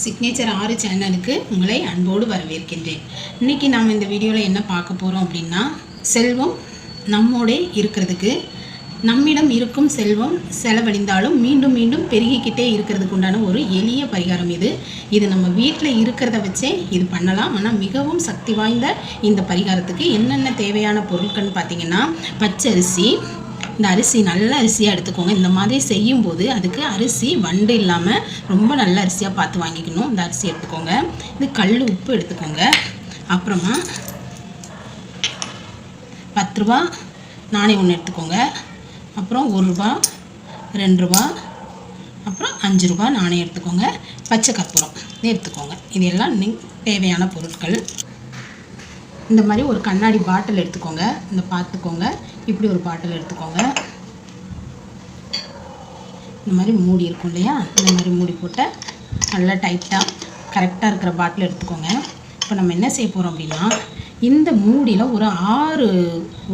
Signature ஆறு சேனலுக்கு உங்களை அன்போடு வரவேற்கின்றேன். இன்றைக்கி நாம் இந்த வீடியோவில் என்ன பார்க்க போகிறோம் அப்படின்னா செல்வம் நம்மோடே இருக்கிறதுக்கு நம்மிடம் இருக்கும் செல்வம் செலவழிந்தாலும் மீண்டும் மீண்டும் பெருகிக்கிட்டே இருக்கிறதுக்கு உண்டான ஒரு எளிய பரிகாரம் இது. இது நம்ம வீட்டில் இருக்கிறத வச்சே இது பண்ணலாம். ஆனால் மிகவும் சக்தி வாய்ந்த இந்த பரிகாரத்துக்கு என்னென்ன தேவையான பொருட்கள்னு பார்த்தீங்கன்னா பச்சரிசி இந்த அரிசி நல்ல அரிசியாக எடுத்துக்கோங்க. இந்த மாதிரி செய்யும்போது அதுக்கு அரிசி வண்டு இல்லாமல் ரொம்ப நல்ல அரிசியாக பார்த்து வாங்கிக்கணும். இந்த அரிசி எடுத்துக்கோங்க. இது கல் உப்பு எடுத்துக்கோங்க. அப்புறமா பத்து ரூபா நாணயம் ஒன்று எடுத்துக்கோங்க. அப்புறம் ஒரு ரூபா ரெண்டு ரூபா அப்புறம் அஞ்சு ரூபா நாணயம் எடுத்துக்கோங்க. பச்சை கற்பூரம் இது எடுத்துக்கோங்க. இது எல்லாம் நீ தேவையான பொருட்கள். இந்த மாதிரி ஒரு கண்ணாடி பாட்டில் எடுத்துக்கோங்க. இந்த பார்த்துக்கோங்க. இப்படி ஒரு பாட்டில் எடுத்துக்கோங்க. இந்த மாதிரி மூடி இருக்கும் இல்லையா? இந்த மாதிரி மூடி போட்டு நல்லா டைட்டாக கரெக்டாக இருக்கிற பாட்டில் எடுத்துக்கோங்க. இப்போ நம்ம என்ன செய்ய போகிறோம் அப்படின்னா இந்த மூடியில் ஒரு ஆறு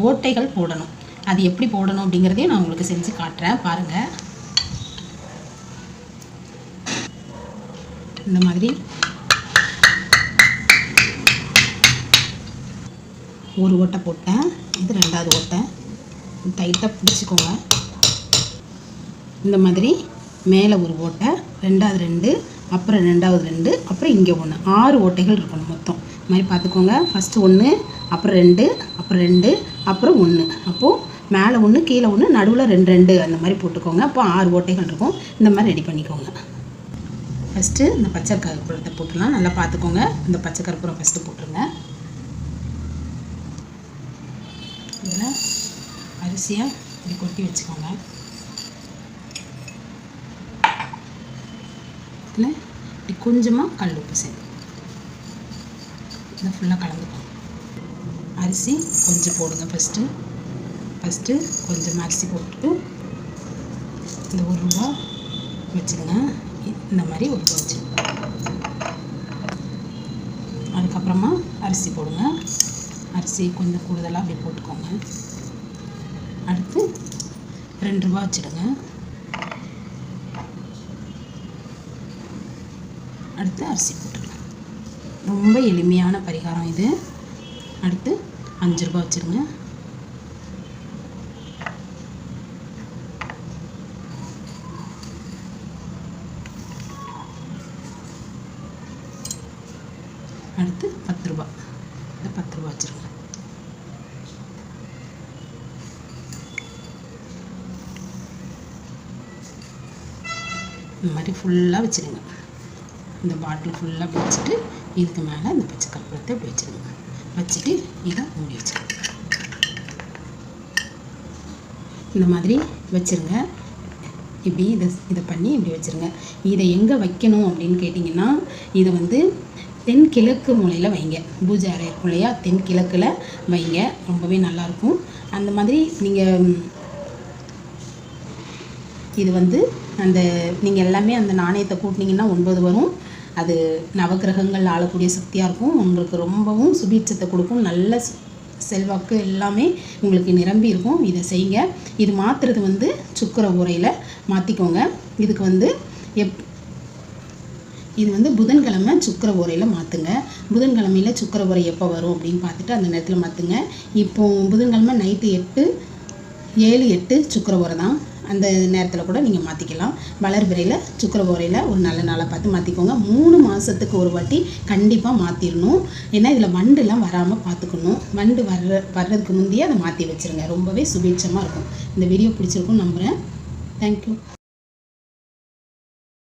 ஓட்டைகள் போடணும். அது எப்படி போடணும் அப்படிங்கிறதையும் நான் உங்களுக்கு செஞ்சு காட்டுறேன். பாருங்கள் இந்த மாதிரி ஒரு ஓட்டை போட்டேன். இது ரெண்டாவது ஓட்டை. டைட்டாக பிடிச்சிக்கோங்க. இந்த மாதிரி மேலே ஒரு ஓட்டை ரெண்டாவது ரெண்டு அப்புறம் ரெண்டாவது ரெண்டு அப்புறம் இங்கே ஒன்று ஆறு ஓட்டைகள் இருக்கணும் மொத்தம். இது மாதிரி பார்த்துக்கோங்க. ஃபஸ்ட்டு ஒன்று அப்புறம் ரெண்டு அப்புறம் ரெண்டு அப்புறம் ஒன்று அப்போது மேலே ஒன்று கீழே ஒன்று நடுவில் ரெண்டு ரெண்டு அந்த மாதிரி போட்டுக்கோங்க. அப்போ ஆறு ஓட்டைகள் இருக்கும். இந்த மாதிரி ரெடி பண்ணிக்கோங்க. ஃபஸ்ட்டு இந்த பச்சை கருப்புரத்தை போட்டுடலாம். நல்லா பார்த்துக்கோங்க. இந்த பச்சை கருப்புரம் ஃபஸ்ட்டு போட்டுருங்க. இதில் அரிசியை இப்படி கொட்டி வச்சுக்கோங்க. இதில் இப்படி கொஞ்சமாக கல் உப்பு சேர்த்து. இதை ஃபுல்லாக கலந்துக்கோங்க. அரிசி கொஞ்சம் போடுங்க ஃபஸ்ட்டு ஃபஸ்ட்டு கொஞ்சம் அரிசி போட்டு இந்த ஒரு ரூபா வச்சுருங்க இந்த மாதிரி ஒரு ரூபா வச்சுருங்க அதுக்கப்புறமா அரிசி போடுங்க. அரிசி கொஞ்சம் கூடுதலாக அப்படி போட்டுக்கோங்க. அடுத்து ரெண்டு ரூபா வச்சுடுங்க. அடுத்து அரிசி போட்டுக்கலாம். ரொம்ப எளிமையான பரிகாரம் இது. அடுத்து அஞ்சு ரூபா வச்சுருங்க அடுத்து பத்து ரூபா. இந்த பத்து ரூபா வச்சுருங்க. இந்த மாதிரி ஃபுல்லாக வச்சுருங்க. இந்த பாட்டில் ஃபுல்லாக வச்சுட்டு இதுக்கு மேலே இந்த பச்சை கற்பூரத்தை இப்படி வச்சுருங்க. வச்சுட்டு இதை மூடி வச்சுருங்க. இந்த மாதிரி வச்சுருங்க. இப்படி இதை இதை பண்ணி இப்படி வச்சுருங்க. இதை எங்கே வைக்கணும் அப்படின்னு கேட்டிங்கன்னா இதை வந்து தென்கிழக்கு மூலையில் வைங்க. பூஜை அறை இருக்கும் இல்லையா தென்கிழக்கில் வைங்க. ரொம்பவே நல்லாயிருக்கும் அந்த மாதிரி நீங்கள் இது வந்து அந்த நீங்கள் எல்லாமே அந்த நாணயத்தை கூட்டினீங்கன்னா ஒன்பது வரும். அது நவக்கிரகங்கள் ஆளக்கூடிய சக்தியாக இருக்கும். உங்களுக்கு ரொம்பவும் சுபீட்சத்தை கொடுக்கும். நல்ல செல்வாக்கு எல்லாமே உங்களுக்கு நிரம்பி இருக்கும். இதை செய்யுங்க. இது மாற்றுறது வந்து சுக்கர உரையில் மாற்றிக்கோங்க இதுக்கு வந்து எப் இது வந்து புதன்கிழமை சுக்கர உரையில் மாற்றுங்க புதன்கிழமையில் சுக்கர உரை எப்போ வரும் அப்படின்னு பார்த்துட்டு அந்த நேரத்தில் மாற்றுங்க இப்போ புதன்கிழமை நைட்டு எட்டு ஏழு எட்டு சுக்கர தான் அந்த நேரத்தில் கூட நீங்கள் மாற்றிக்கலாம் வளர்பிறையில் சுக்கரவோரையில் ஒரு நல்ல நாளாக பார்த்து மாற்றிக்கோங்க மூணு மாதத்துக்கு ஒரு வாட்டி கண்டிப்பாக மாற்றிடணும் ஏன்னா இதில் வண்டுலாம் வராமல் பார்த்துக்கணும். வண்டு வர்ற வர்றதுக்கு முந்தையே அதை மாற்றி வச்சுருங்க. ரொம்பவே சுபீட்சமாக இருக்கும். இந்த வீடியோ பிடிச்சிருக்கும் நம்புகிறேன் தேங்க்யூ